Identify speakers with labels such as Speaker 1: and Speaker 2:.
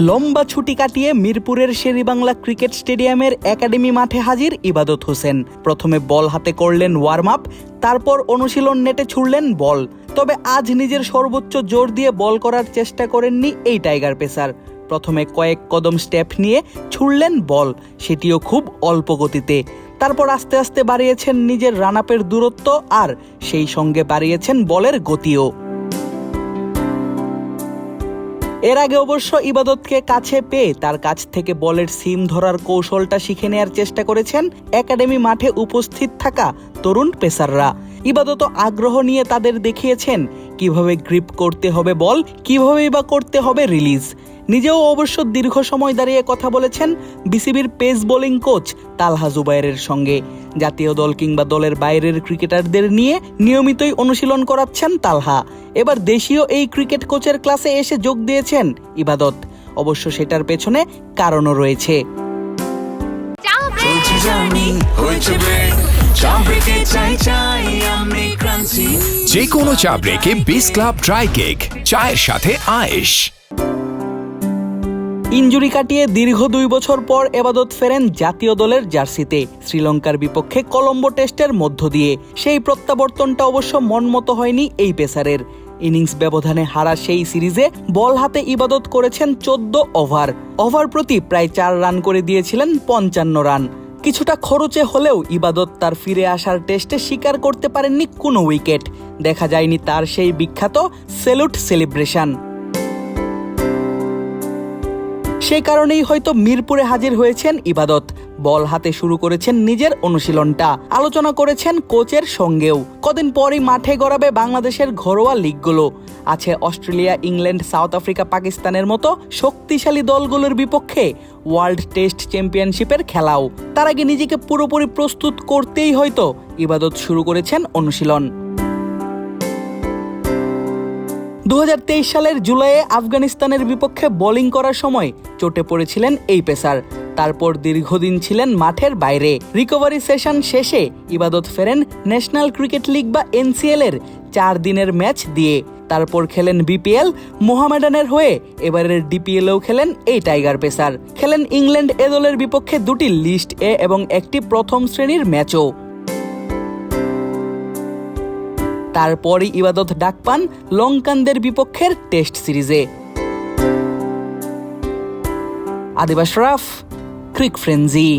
Speaker 1: লম্বা ছুটি কাটিয়ে মিরপুরের শেরিবাংলা ক্রিকেট স্টেডিয়ামের একাডেমি মাঠে হাজির ইবাদত হোসেন। প্রথমে বল হাতে করলেন ওয়ার্ম আপ তারপর অনুশীলন নেটে ছুড়লেন বল। তবে আজ নিজের সর্বোচ্চ জোর দিয়ে বল করার চেষ্টা করেননি এই টাইগার পেসার। প্রথমে কয়েক কদম স্টেপ নিয়ে ছুড়লেন বল, সেটিও খুব অল্প গতিতে। তারপর আস্তে আস্তে বাড়িয়েছেন নিজের রান আপের দূরত্ব আর সেই সঙ্গে বাড়িয়েছেন বলের গতিও। এর আগে অবশ্য ইবাদতকে কাছে পেয়ে তার কাছ থেকে বলের সিম ধরার কৌশলটা শিখে নেয়ার চেষ্টা করেছেন একাডেমি মাঠে উপস্থিত থাকা তরুণ পেসাররা। ইবাদত আগ্রহ নিয়ে তাদের দেখিয়েছেন। কীভাবে গ্রিপ করতে হবে বল, কিভাবেই বা করতে হবে রিলিজ। নিজেও অবশ্য দীর্ঘ সময় দাঁড়িয়ে কথা বলেছেন বিসিবির পেস বোলিং কোচ তালহা জুবাইরের সঙ্গে। জাতীয় দল কিংবা দলের বাইরের ক্রিকেটারদের নিয়ে নিয়মিতই অনুশীলন করাচ্ছেন তালহা। এবার দেশীয় এই ক্রিকেট কোচের ক্লাসে এসে যোগ দিয়েছেন ইবাদত। অবশ্য সেটার পেছনে কারণও রয়েছে।
Speaker 2: যে কোনো চা ব্রেকে বিস ক্লাব ড্রাই কেক চায়ের সাথে আয়েশ।
Speaker 1: ইঞ্জুরি কাটিয়ে দীর্ঘ দুই বছর পর এবাদত ফেরেন জাতীয় দলের জার্সিতে। শ্রীলঙ্কার বিপক্ষে কলম্বো টেস্টের মধ্য দিয়ে। সেই প্রত্যাবর্তনটা অবশ্য মনমতো হয়নি এই পেসারের। ইনিংস ব্যবধানে হারা সেই সিরিজে বল হাতে ইবাদত করেছেন চোদ্দ ওভার। ওভার প্রতি প্রায় চার রান করে দিয়েছিলেন পঞ্চান্ন রান। কিছুটা খরচে হলেও ইবাদত তার ফিরে আসার টেস্টে স্বীকার করতে পারেননি কোনো উইকেট। দেখা যায়নি তার সেই বিখ্যাত সেলুট সেলিব্রেশন। সেই কারণেই হয়তো মিরপুরে হাজির হয়েছেন ইবাদত। বল হাতে শুরু করেছেন নিজের অনুশীলনটা। আলোচনা করেছেন কোচের সঙ্গেও। কদিন পরই মাঠে গড়াবে বাংলাদেশের ঘরোয়া লিগগুলো। আছে অস্ট্রেলিয়া, ইংল্যান্ড, সাউথ আফ্রিকা, পাকিস্তানের মতো শক্তিশালী দলগুলোর বিপক্ষে ওয়ার্ল্ড টেস্ট চ্যাম্পিয়নশিপের খেলাও। তার আগে নিজেকে পুরোপুরি প্রস্তুত করতেই হয়তো ইবাদত শুরু করেছেন অনুশীলন। দু হাজার তেইশ সালের জুলাইয়ে আফগানিস্তানের বিপক্ষে বোলিং করার সময় চোটে পড়েছিলেন এই পেসার। তারপর দীর্ঘদিন ছিলেন মাঠের বাইরে। রিকভারি সেশন শেষে ইবাদত ফেরেন ন্যাশনাল ক্রিকেট লিগ বা এনসিএল এর চার দিনের ম্যাচ দিয়ে। তারপর খেলেন বিপিএল, মোহামেডানের হয়ে এবারের ডিপিএলেও খেলেন এই টাইগার পেসার। খেলেন ইংল্যান্ড এ দলের বিপক্ষে দুটি লিস্ট এ এবং একটি প্রথম শ্রেণির ম্যাচও। তারপরই ইবাদত ডাক পান লঙ্কানদের বিপক্ষের টেস্ট সিরিজে। আদিবাস রাফ ক্রিক ফ্রেঞ্জি